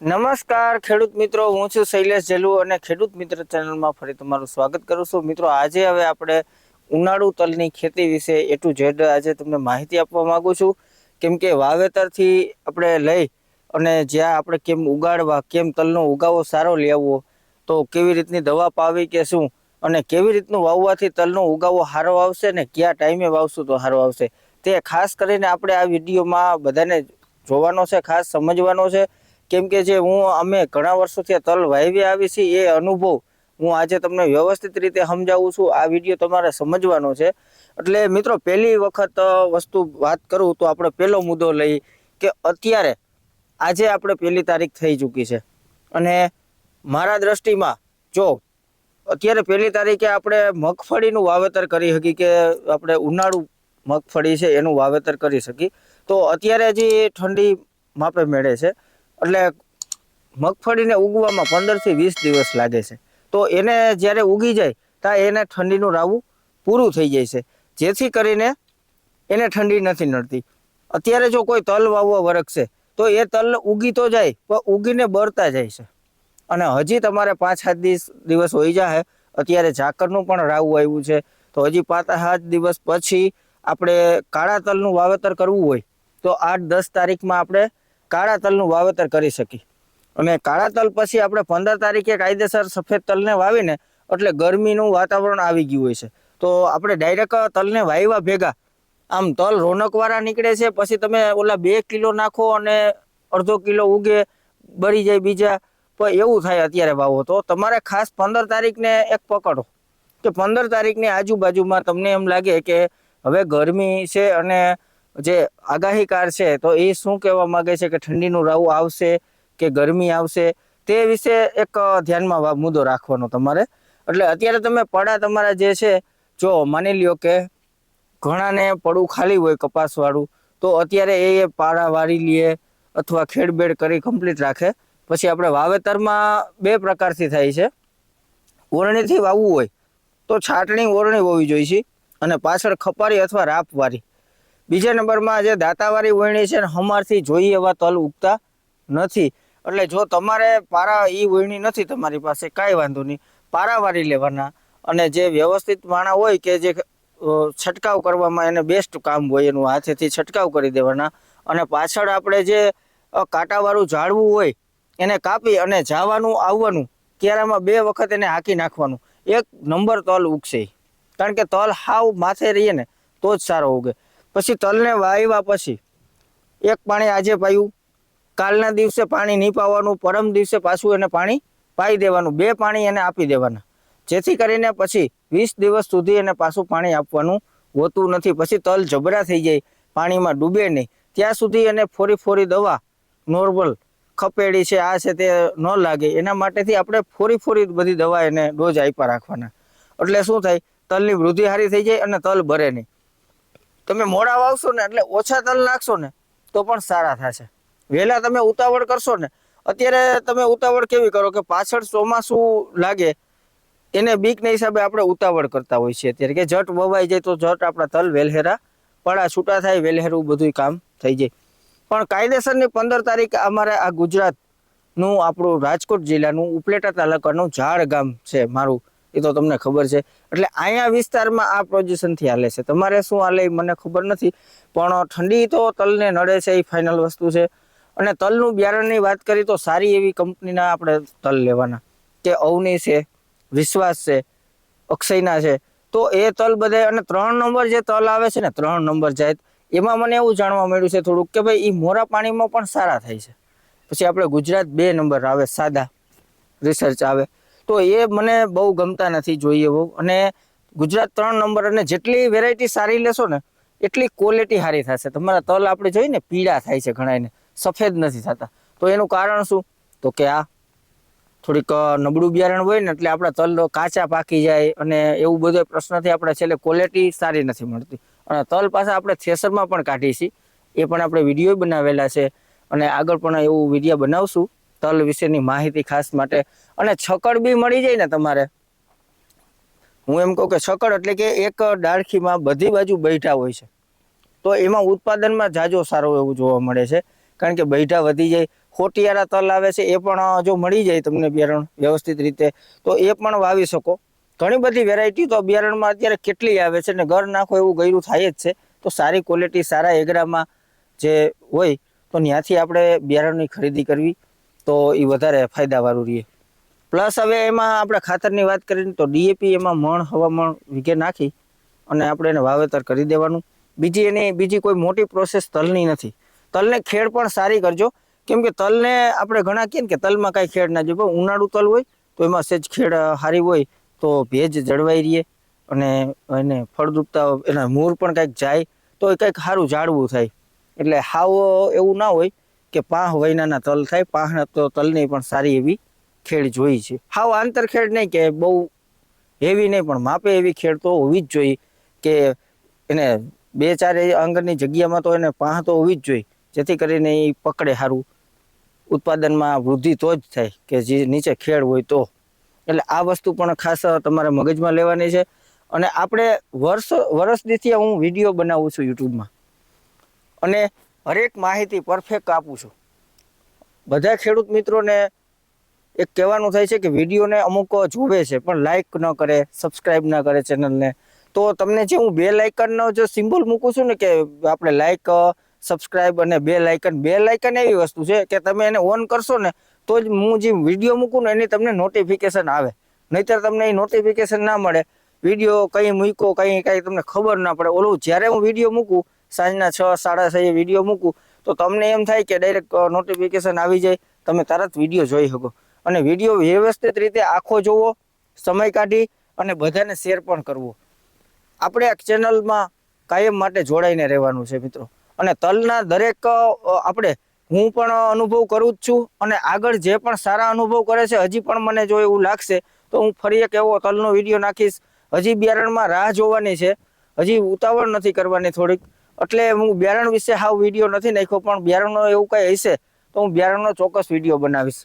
નમસ્કાર, ખેડૂત મિત્રો. હું છું શૈલેષ જેલુ અને ખેડૂત મિત્ર ચેનલમાં ફરી તમારું સ્વાગત કરું છું. મિત્રો, આજે હવે આપણે ઉનાળુ તલની ખેતી વિશે એ ટુ ઝેડ આજે તમને માહિતી આપવા માંગુ છું. કેમ કે વાવેતરથી આપણે લઈ અને જ્યાં આપણે કેમ ઉગાડવા, કેમ તલનો ઉગાવો સારો લેવો તો કેવી રીતની દવા પાવી કે શું અને કેવી રીતનું વાવવાથી તલનો ઉગાવો સારો આવશે ને કયા ટાઈમે વાવશું તો સારો આવશે તે ખાસ કરીને આપણે આ વિડીયોમાં બધાને જોવાનો છે, ખાસ સમજવાનો છે. કેમ કે જે હું, અમે ઘણા વર્ષોથી તલ વાવી આવી છે, એ અનુભવ હું આજે તમને વ્યવસ્થિત રીતે સમજાવું છું. આ વીડિયો તમારે સમજવાનો છે. એટલે મિત્રો, પહેલી વખત વસ્તુ વાત કરું તો આપણે પહેલો મુદ્દો લઈ કે અત્યારે આજે આપણે પહેલી તારીખ થઈ ચૂકી છે. અને મારા દ્રષ્ટિમાં, જો, અત્યારે પહેલી તારીખે આપણે મગફળીનું વાવેતર કરી શકી કે આપણે ઉનાળુ મગફળી છે એનું વાવેતર કરી શકી તો અત્યારે હજી ઠંડી માપે મેળે છે એટલે મગફળીને ઉગવામાં પંદરથી વીસ દિવસ લાગે છે. તો એને જ્યારે ઉગી જાય ત્યાં એને ઠંડીનું રાવું પૂરું થઈ જાય છે. જેથી કરીને એને ઠંડી નથી નડતી. અત્યારે જો કોઈ તલ વાવવા વરખશે, તો એ તલ ઉગી તો જાય, પણ ઉગીને બળતા જાય છે. અને હજી તમારે પાંચ સાત દિવસ દિવસ હોઈ જાય અત્યારે ઝાકરનું પણ રાવું આવ્યું છે. તો હજી પાંચ સાત દિવસ પછી આપણે કાળા તલનું વાવેતર કરવું હોય, તો આઠ દસ તારીખમાં આપણે કાળા તલનું વાવેતર કરી શકીએ અને કાળા તલ પછી આપણે પંદર તારીખે કાયદેસર સફેદ તલને વાવીને એટલે ગરમીનું વાતાવરણ આવી ગયું હોય છે. તો આપણે ડાયરેક્ટ તલને વાવ્યા ભેગા. આમ તલ રોનકવાળા નીકળે છે, પછી તમે ઓલા બે કિલો નાખો અને અડધો કિલો ઉગે, બળી જાય બીજા. પણ એવું થાય અત્યારે વાવો તો. તમારે ખાસ પંદર તારીખને એક પકડો. કે પંદર તારીખની આજુબાજુમાં તમને એમ લાગે કે હવે ગરમી છે અને જે આગાહીકાર છે, તો એ શું કહેવા માંગે છે કે ઠંડીનું રાવું આવશે કે ગરમી આવશે, તે વિશે એક ધ્યાનમાં મુદ્દો રાખવાનો તમારે. એટલે અત્યારે તમે પડા તમારા જે છે, જો માની લ્યો કે ઘણાને પડું ખાલી હોય કપાસવાળું, તો અત્યારે એ પાડા વાળી લે અથવા ખેડબેડ કરી કમ્પ્લીટ રાખે. પછી આપણે વાવેતરમાં બે પ્રકારથી થાય છે. ઓરણીથી વાવવું હોય તો છાટણી ઓરણી હોવી જોઈએ છે અને પાછળ ખપારી અથવા રાપવાળી બીજા નંબરમાં જે દાંતાવાળી વીણી છે ને હમારથી જોઈએ એવા તલ ઉગતા નથી. એટલે જો તમારે પારા એ વીણી નથી તમારી પાસે, કાંઈ વાંધો નહીં. પારાવાળી લેવાના. અને જે વ્યવસ્થિત માણા હોય કે જે છંટકાવ કરવામાં એને બેસ્ટ કામ હોય એનું હાથેથી છંટકાવ કરી દેવાના. અને પાછળ આપણે જે કાંટાવાળું ઝાડવું હોય, એને કાપી અને જાવાનું, આવવાનું ક્યારામાં બે વખત એને હાંકી નાખવાનું. એક નંબર તલ ઉગશે. કારણ કે તલ હાવ માથે રહીએ ને, તો જ સારો ઉગે. પછી તલને વાવ્યા પછી એક પાણી આજે પાયું. કાલના દિવસે પાણી નહીં પાવાનું, પરમ દિવસે પાછું એને પાણી પાઈ દેવાનું. બે પાણી એને આપી દેવાના. જેથી કરીને પછી વીસ દિવસ સુધી એને પાછું પાણી આપવાનું હોતું નથી. પછી તલ જબરા થઈ જાય, પાણીમાં ડૂબે નહીં. ત્યાં સુધી એને ફોરી ફોરી દવા, નોર્મલ ખપેડી છે, આ છે તે ન લાગે. એના માટેથી આપણે ફોરી ફોરી બધી દવા એને ડોઝ આપ્યા રાખવાના. એટલે શું થાય? તલની વૃદ્ધિ સારી થઈ જાય અને તલ ભરે નહીં. તમે મોડા વાવશો ને એટલે ઓછા તલ નાખશો ને તો પણ સારા થશે. વહેલા તમે ઉતાવળ કરશો ને, અત્યારે તમે ઉતાવળ કેવી કરો કે પાછળ ચોમાસું લાગે, એને બીકના હિસાબે આપણે ઉતાવળ કરતા હોઈએ છીએ અત્યારે કે જટ વવાઈ જાય તો જટ આપણા તલ વેલહેરા, પડા છૂટા થાય, વેલહેરું બધું કામ થઈ જાય. પણ કાયદેસરની પંદર તારીખ અમારે આ ગુજરાતનું આપણું રાજકોટ જિલ્લાનું ઉપલેટા તાલુકાનું ઝાડ ગામ છે મારું. એ તો તમને ખબર છે. એટલે અહીંયા વિસ્તારમાં આ પોઝિશનથી હાલે છે. તમારે શું હાલે એ મને ખબર નથી. પણ ઠંડી તો તલને નડે છે એ ફાઇનલ વસ્તુ છે. અને તલનું બિયારણની વાત કરી તો સારી એવી કંપનીના આપણે તલ લેવાના. કે અવની છે, વિશ્વાસ છે, અક્ષયના છે. તો એ તલ બધે અને ત્રણ નંબર જે તલ આવે છે ને, ત્રણ નંબર જાય એમાં મને એવું જાણવા મળ્યું છે થોડુંક કે ભાઈ એ મોરા પાણીમાં પણ સારા થાય છે. પછી આપણે ગુજરાત બે નંબર આવે, સાદા રિસર્ચ આવે. તો એ મને બહુ ગમતા નથી જોઈએ બહુ. અને ગુજરાત ત્રણ નંબર અને જેટલી વેરાયટી સારી લેશો ને, એટલી ક્વોલિટી સારી થશે. તમારા તલ આપણે જોઈએ ને, પીળા થાય છે ઘણાને સફેદ નથી થતા. તો એનું કારણ શું? તો કે આ થોડીક નબળું બિયારણ હોય ને, એટલે આપણા તલ કાચા પાકી જાય અને એવું બધો પ્રશ્નથી આપણે છેલ્લે ક્વોલિટી સારી નથી મળતી. અને તલ પાછા આપણે થ્રેસરમાં પણ કાઢીએ છીએ. એ પણ આપણે વીડિયો બનાવેલા છે. અને આગળ પણ એવું વીડિયો બનાવશું. તલ વિશેની માહિતી ખાસ માટે. અને છકડ બી મળી જાય ને તમારે. હું એમ કહું કે છકડ એટલે કે એક ડાળખીમાં બધી બાજુ બૈઠા હોય છે. તો એમાં ઉત્પાદનમાં જાજો સારો એવું જોવા મળે છે. કારણ કે બૈઠા વધી જાય. ખોટિયારા તલ આવે છે, એ પણ જો મળી જાય તમને બિયારણ વ્યવસ્થિત રીતે, તો એ પણ વાવી શકો. ઘણી બધી વેરાયટી તો બિયારણમાં અત્યારે કેટલી આવે છે ને ઘર નાખો એવું ગયરું થાય જ છે. તો સારી ક્વોલિટી સારા એગરામાં જે હોય, તો ત્યાંથી આપણે બિયારણની ખરીદી કરવી. તો એ વધારે ફાયદાવાળું રહે. પ્લસ હવે એમાં આપણે ખાતરની વાત કરીએ તો ડીએપી એમાં મણ, હવામણ વીઘે નાખી અને આપણે એને વાવેતર કરી દેવાનું. બીજી એની, બીજી કોઈ મોટી પ્રોસેસ તલની નથી. તલને ખેડ પણ સારી કરજો. કેમ કે તલને આપણે ઘણા કહીએ ને કે તલમાં કાંઈ ખેડ ના જોઈએ ઉનાળુ તલ હોય તો એમાં સેજ ખેડ સારી હોય તો ભેજ જળવાઈ રહે અને એને ફળદ્રુપતા એના મૂળ પણ કાંઈક જાય તો એ કંઈક સારું જાળવું થાય. એટલે હાવ એવું ના હોય. કે પાંહ વૈનાના તલ થાય પાંહ તો તલની પણ સારી એવી ખેડ જોઈ છે. હાવ આંતરખેડ નહીં કે બહુ હેવી નહીં, પણ માપે એવી ખેડ તો હોવી જ જોઈએ કે એને બે ચાર અંગની જગ્યામાં તો એને પાંહ તો હોવી જ જોઈએ, જેથી કરીને એ પકડે સારું ઉત્પાદનમાં વૃદ્ધિ તો જ થાય કે જે નીચે ખેડ હોય તો. એટલે આ વસ્તુ પણ ખાસ તમારે મગજમાં લેવાની છે. અને આપણે વર્ષ વર્ષ દીથી હું વીડિયો બનાવું છું યુટ્યુબમાં. અને હરેક માહિતી પરફેક્ટ આપું છું. બધા ખેડૂત મિત્રોને એક કહેવાનું થાય છે કે વિડીયોને અમુક જોવે છે, પણ લાઇક ન કરે સબસ્ક્રાઈબ ના કરે ચેનલને તો તમને જે હું બે લાઇકનનો જો સિમ્બોલ મૂકું છું ને કે આપણે લાઇક સબસ્ક્રાઈબ અને બે લાઇકન બે લાઇકન એવી વસ્તુ છે કે તમે એને ઓન કરશો ને, તો જ હું જે વીડિયો મૂકું ને એની તમને નોટિફિકેશન આવે. નહીતર તમને એ નોટિફિકેશન ના મળે. વીડિયો કંઈ મૂક્યો, કંઈ કાંઈ તમને ખબર ના પડે. ઓલું જ્યારે હું વીડિયો મૂકું સાંજના છ, સાડા છ વીડિયો મૂકું, તો તમને એમ થાય કે ડાયરેક્ટ નોટિફિકેશન આવી જાય, તમે તરત વીડિયો જોઈ શકો. અને વીડિયો વ્યવસ્થિત રીતે આખો જોવો, સમય કાઢી અને બધાને શેર પણ કરવો. આપણે આ ચેનલમાં કાયમ માટે જોડાઈને રહેવાનું છે મિત્રો. અને તલના દરેક આપણે, હું પણ અનુભવ કરું જ છું, અને આગળ જે પણ સારા અનુભવ કરે છે, હજી પણ મને જો એવું લાગશે, તો હું ફરી એક એવો તલનો વીડિયો નાખીશ. હજી બિયારણમાં રાહ જોવાની છે. હજી ઉતાવળ નથી કરવાની થોડીક. એટલે હું બિયારણ વિશે હાવ વીડિયો નથી નાખ્યો, પણ બિયારણનો એવું કંઈ હશે તો હું બિયારણનો ચોક્કસ વીડિયો બનાવીશ.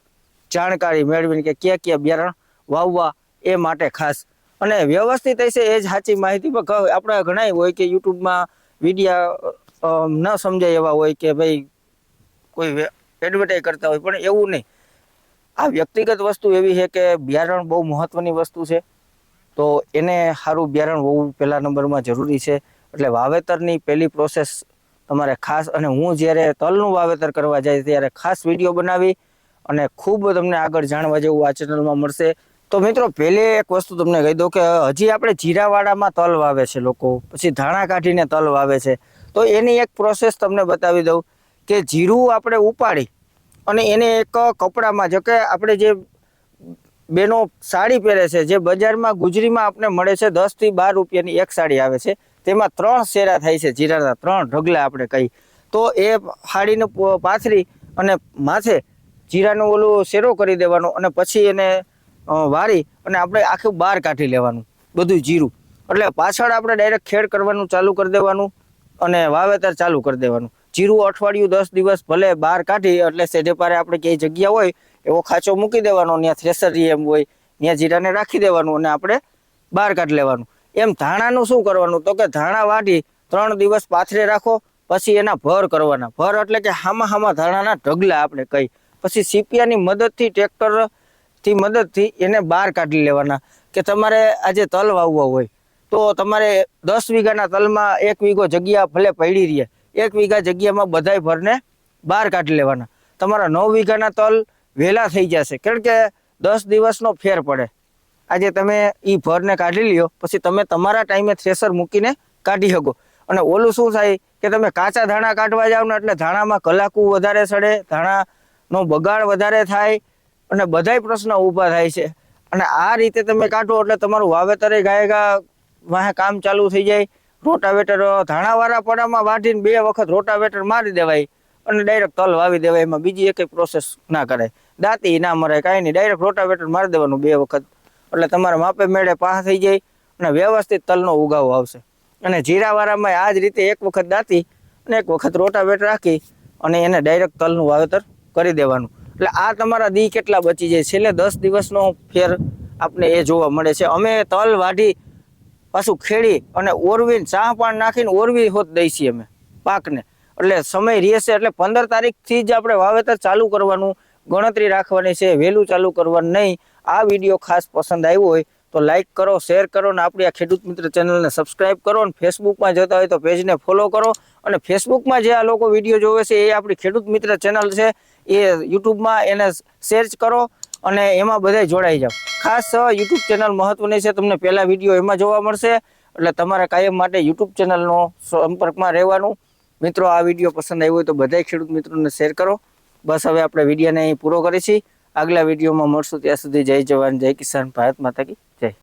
જાણકારી મેળવીને કે ક્યાં ક્યાં બિયારણ વાવવા એ માટે ખાસ. અને વ્યવસ્થિત હશે એ જ સાચી માહિતી, પણ આપણે ઘણા હોય કે યુટ્યુબમાં વિડીયા ન સમજાય એવા હોય કે ભાઈ કોઈ એડવર્ટાઈઝ કરતા હોય, પણ એવું નહીં. આ વ્યક્તિગત વસ્તુ એવી છે કે બિયારણ બહુ મહત્વની વસ્તુ છે. તો એને સારું બિયારણ હોવું પહેલા નંબરમાં જરૂરી છે. એટલે વાવેતરની પહેલી પ્રોસેસ તમારે ખાસ અને હું જ્યારે તલનું વાવેતર કરવા જાય ત્યારે ખાસ વીડિયો બનાવી અને ખૂબ તમને આગળ જાણવા જેવું આ ચેનલમાં મળશે. તો મિત્રો, પહેલે એક વસ્તુ તમને કહી દઉં કે હજી આપણે જીરાવાડામાં તલ વાવે છે લોકો. પછી ધાણા કાઢીને તલ વાવે છે. તો એની એક પ્રોસેસ તમને બતાવી દઉં કે જીરું આપણે ઉપાડી અને એને એક કપડામાં, જો કે આપણે જે બેનો સાડી પહેરે છે, જે બજારમાં ગુજરીમાં આપણે મળે છે દસથી બાર રૂપિયાની એક સાડી આવે છે. તેમાં ત્રણ શેરા થાય છે, જીરાના ત્રણ ઢગલા આપણે કહી તો એ હાડીને પાથરી અને માથે જીરાનો ઓલું શેરો કરી દેવાનો અને પછી એને વારી અને આપણે આખું બહાર કાઢી લેવાનું, બધું જીરું. એટલે પાછળ આપણે ડાયરેક્ટ ખેડ કરવાનું ચાલુ કરી દેવાનું અને વાવેતર ચાલુ કરી દેવાનું. જીરું અઠવાડિયું દસ દિવસ ભલે બહાર કાઢી, એટલે સેઢે પારે આપણે ક્યાંય જગ્યા હોય, એવો ખાંચો મૂકી દેવાનો, ત્યાં થ્રેસર એમ હોય, ત્યાં જીરાને રાખી દેવાનું અને આપણે બહાર કાઢી લેવાનું. એમ ધાણાનું શું કરવાનું? તો કે ધાણા વાટી ત્રણ દિવસ પાથરે રાખો, પછી એના ભર કરવાના. ભર એટલે કે હામાં હામાં ધાણાના ઢગલા આપણે કહી પછી સીપિયાની મદદથી ટ્રેક્ટરથી મદદથી એને બહાર કાઢી લેવાના. કે તમારે આજે તલ વાવવા હોય, તો તમારે દસ વીઘાના તલમાં એક વીઘો જગ્યા ભલે પડી રહે, એક વીઘા જગ્યામાં બધાય ભરને બહાર કાઢી લેવાના. તમારા નવ વીઘાના તલ વહેલા થઈ જશે. કારણ કે દસ દિવસનો ફેર પડે. આજે તમે એ ભરને કાઢી લ્યો, પછી તમે તમારા ટાઈમે થ્રેસર મૂકીને કાઢી શકો. અને ઓલું શું થાય કે તમે કાચા ધાણા કાઢવા જાઓ ને એટલે ધાણામાં કલાકું વધારે સડે, ધાણાનો બગાડ વધારે થાય અને બધાય પ્રશ્નો ઊભા થાય છે. અને આ રીતે તમે કાઢો એટલે તમારું વાવેતરે ગાયગા વાહે કામ ચાલુ થઈ જાય. રોટાવેટર ધાણાવાળા પડામાં વાઢીને બે વખત રોટાવેટર મારી દેવાય અને ડાયરેક્ટ તલ વાવી દેવાય, એમાં બીજી એક પ્રોસેસ ના કરાય. દાંતી ના મરાય, કાંઈ નહીં, ડાયરેક્ટ રોટાવેટર મારી દેવાનું બે વખત. એટલે તમારા માપે મેળે પાસ થઈ જાય અને વ્યવસ્થિત તલનો ઉગાવો આવશે. અને જીરાવાળામાં આ જ રીતે એક વખત દાંતી અને એક વખત રોટાવેટ રાખી અને એને ડાયરેક્ટ તલનું વાવેતર કરી દેવાનું. એટલે આ તમારા દી કેટલા બચી જાય? છેલ્લે દસ દિવસનો ફેર આપણે એ જોવા મળે છે. અમે તલ વાઢી, પાછું ખેડી અને ઓરવીને ચા પાણ નાખીને ઓરવી હોત દઈ છીએ અમે પાકને. એટલે સમય રહેશે એટલે પંદર તારીખથી જ આપણે વાવેતર ચાલુ કરવાનું ગણતરી રાખવાની છે, વહેલું ચાલુ કરવાનું નહીં. આ વીડિયો ખાસ પસંદ આવ્યો હોય તો લાઇક કરો, શેર કરો અને આપણી આ ખેડૂત મિત્ર ચેનલને સબસ્ક્રાઇબ કરો અને ફેસબુકમાં જોતા હોય તો પેજને ફોલો કરો. અને ફેસબુકમાં જે આ લોકો વીડિયો જોવે છે, એ આપણી ખેડૂત મિત્ર ચેનલ છે, એ યુટ્યુબમાં એને સર્ચ કરો અને એમાં બધાય જોડાઈ જાઓ. ખાસ યુટ્યુબ ચેનલ મહત્વની છે, તમને પહેલાં વીડિયો એમાં જોવા મળશે. એટલે તમારે કાયમ માટે યુટ્યુબ ચેનલનો સંપર્કમાં રહેવાનું. મિત્રો, આ વીડિયો પસંદ આવ્યો હોય તો બધાય ખેડૂત મિત્રોને શેર કરો. બસ હવે આપણે વિડીયોને અહીં પૂરો કરીશી. આગલા વિડીયોમાં મળશું ત્યાં સુધી જય જવાન, જય કિસાન, ભારત માતા કી જય.